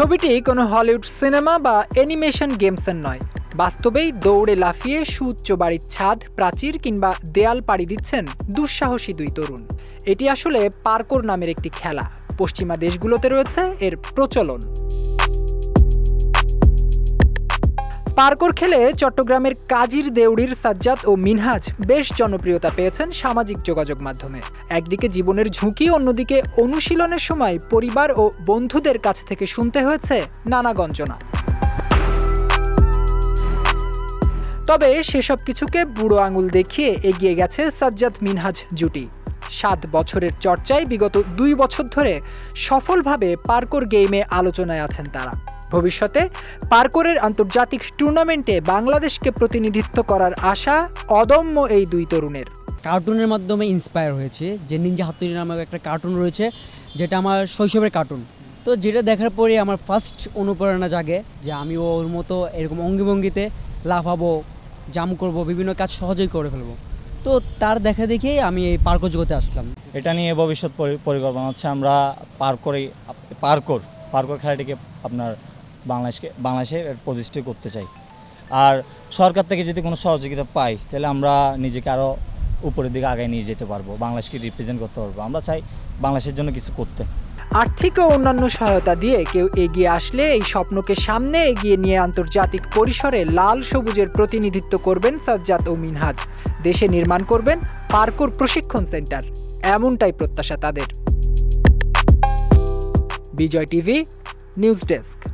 ছবিটি কোনো Hollywood cinema বা অ্যানিমেশন গেমসের নয়। বাস্তবেই দৌড়ে লাফিয়ে সুউচ্চ বাড়ির ছাদ, প্রাচীর কিংবা দেয়াল পাড়ি দিচ্ছেন দুঃসাহসী দুই তরুণ। এটি আসলে পার্কোর নামের একটি খেলা। পশ্চিমা দেশগুলোতে রয়েছে এর প্রচলন। পার্কর খেলে চট্টগ্রামের কাজীর দেউড়ির সাজ্জাদ ও মিনহাজ বেশ জনপ্রিয়তা পেয়েছেন সামাজিক যোগাযোগ মাধ্যমে। একদিকে জীবনের ঝুঁকি, অন্যদিকে অনুশীলনের সময় পরিবার ও বন্ধুদের কাছ থেকে শুনতে হয়েছে নানা গঞ্জনা। তবে সেসব কিছুকে বুড়ো আঙুল দেখিয়ে এগিয়ে গেছে সাজ্জাদ মিনহাজ জুটি। সাত বছরের চর্চায় বিগত দুই বছর ধরে সফলভাবে পার্কোর গেমে আলোচনায় আছেন তারা। ভবিষ্যতে পার্করের আন্তর্জাতিক টুর্নামেন্টে বাংলাদেশকে প্রতিনিধিত্ব করার আশা অদম্য এই দুই তরুণের। কার্টুনের মাধ্যমে ইন্সপায়ার হয়েছে, যে নিনজা হাতুড়ি নামক একটা কার্টুন রয়েছে, যেটা আমার শৈশবের কার্টুন তো যেটা দেখার পরে আমার ফার্স্ট অনুপ্রেরণা জাগে, যে আমিও ওর মতো এরকম অঙ্গিভঙ্গিতে লাফাবো জাম করব, বিভিন্ন কাজ সহজেই করে ফেলব। তো তার দেখা দেখেই আমি এই পার্ক জগতে আসলাম। এটা নিয়ে ভবিষ্যৎ পরি- পরিকল্পনা হচ্ছে আমরা পার করে পার্কর পার্কর খেলাটিকে আপনার বাংলাদেশকে বাংলাদেশে প্রতিষ্ঠিত করতে চাই। আর সরকার থেকে যদি কোনো সহযোগিতা পাই, তাহলে আমরা নিজেকে আরও উপরের দিকে আগায় নিয়ে যেতে পারব, বাংলাদেশকে রিপ্রেজেন্ট করতে পারব। আমরা চাই বাংলাদেশের জন্য কিছু করতে। আর্থিক ও অন্যান্য সহায়তা দিয়ে কেউ এগিয়ে আসলে এই স্বপ্নকে সামনে এগিয়ে নিয়ে আন্তর্জাতিক পরিসরে লাল সবুজের প্রতিনিধিত্ব করবেন সাজ্জাদ ও মিনহাজ। দেশে নির্মাণ করবেন পার্কুর প্রশিক্ষণ সেন্টার। এমনটাই প্রত্যাশা তাদের। Vijay TV, news desk.